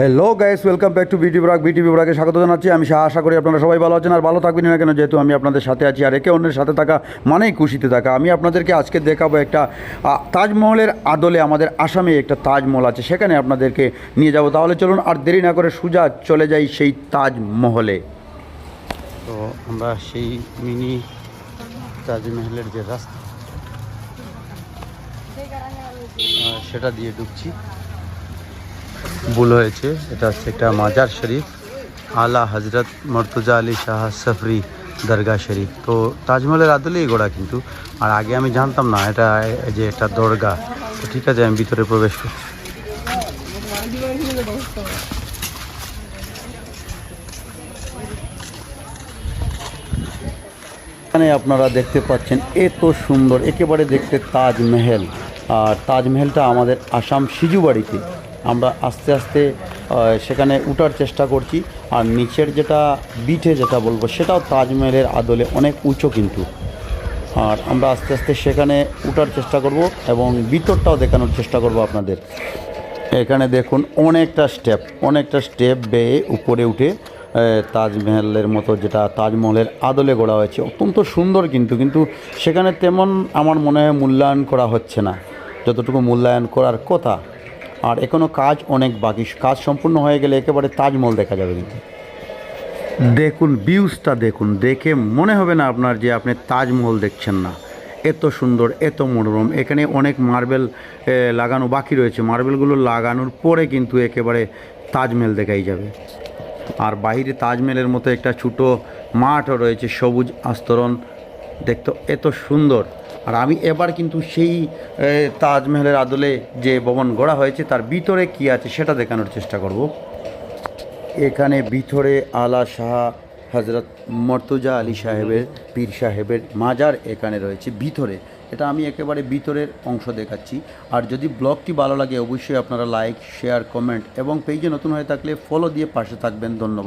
Hello guys welcome back to BT brack BT ব্রাকে স্বাগত জানাচ্ছি। আমি আশা করি আপনারা সবাই ভালো আছেন। আর ভালো থাকবেন না কেন, যেহেতু আমি আপনাদের সাথে আছি আর একে অন্যের সাথে থাকা মানেই খুশিতে থাকা। আমি আপনাদেরকে আজকে দেখাবো একটা তাজমহলের আদলে আমাদের আসামে একটা তাজমহল আছে। সেখানে আপনাদেরকে নিয়ে যাব। তাহলে চলুন আর দেরি না করে সুজা চলে যাই সেই তাজমহলে। তো আমরা সেই মিনি তাজমহলের যে রাস্তা সেটা দিয়ে ঢুকছি। ভুল হয়েছে। এটা হচ্ছে একটা মাজার শরীফ, আলা হজরত মর্তুজা আলী শাহ সফরি দরগা শরীফ। তো তাজমহলের আদলেই গোড়া কিন্তু। আর আগে আমি জানতাম না, এটা যে একটা দরগা। তো ঠিক আছে, আমি ভিতরে প্রবেশ করছি। এখানে আপনারা দেখতে পাচ্ছেন, এত সুন্দর, একেবারে দেখতে তাজমহল। আর তাজমহলটা আমাদের আসাম সিজুবাড়িতে আমরা আস্তে আস্তে সেখানে উঠার চেষ্টা করছি। আর নিচের যেটা বিটে যেটা বলব, সেটাও তাজমহলের আদলে অনেক উঁচু কিন্তু। আর আমরা আস্তে আস্তে সেখানে উঠার চেষ্টা করব এবং ভিতরটাও দেখানোর চেষ্টা করব আপনাদের। এখানে দেখুন অনেকটা স্টেপ অনেকটা স্টেপ বেয়ে উপরে উঠে তাজমহলের মতো যেটা তাজমহলের আদলে গড়া হয়েছে। অত্যন্ত সুন্দর কিন্তু কিন্তু সেখানে তেমন আমার মনে হয় মূল্যায়ন করা হচ্ছে না। যতটুকু মূল্যায়ন করার কথা আর এখনও কাজ অনেক বাকি। কাজ সম্পূর্ণ হয়ে গেলে একেবারে তাজমহল দেখা যাবে কিন্তু। দেখুন ভিউজটা দেখুন, দেখে মনে হবে না আপনার যে আপনি তাজমহল দেখছেন না। এত সুন্দর, এত মনোরম, এখানে অনেক মার্বেল লাগানো বাকি রয়েছে। মার্বেলগুলো লাগানোর পরে কিন্তু একেবারে তাজমহল দেখাই যাবে। আর বাইরে তাজমহলের মতো একটা ছোটো মাঠও রয়েছে, সবুজ আস্তরণ। দেখতে এত সুন্দর। আর আমি এবার কিন্তু সেই তাজমহলের আদলে যে ভবন গড়া হয়েছে, তার ভিতরে কি আছে সেটা দেখানোর চেষ্টা করব। এখানে ভিতরে আলা শাহ হজরত মর্তুজা আলী সাহেবের, পীর সাহেবের মাজার এখানে রয়েছে, ভিতরে। এটা আমি একেবারে ভিতরের অংশ দেখাচ্ছি। আর যদি ব্লগটি ভালো লাগে, অবশ্যই আপনারা লাইক, শেয়ার, কমেন্ট এবং পেজে নতুন হয়ে থাকলে ফলো দিয়ে পাশে থাকবেন। ধন্যবাদ।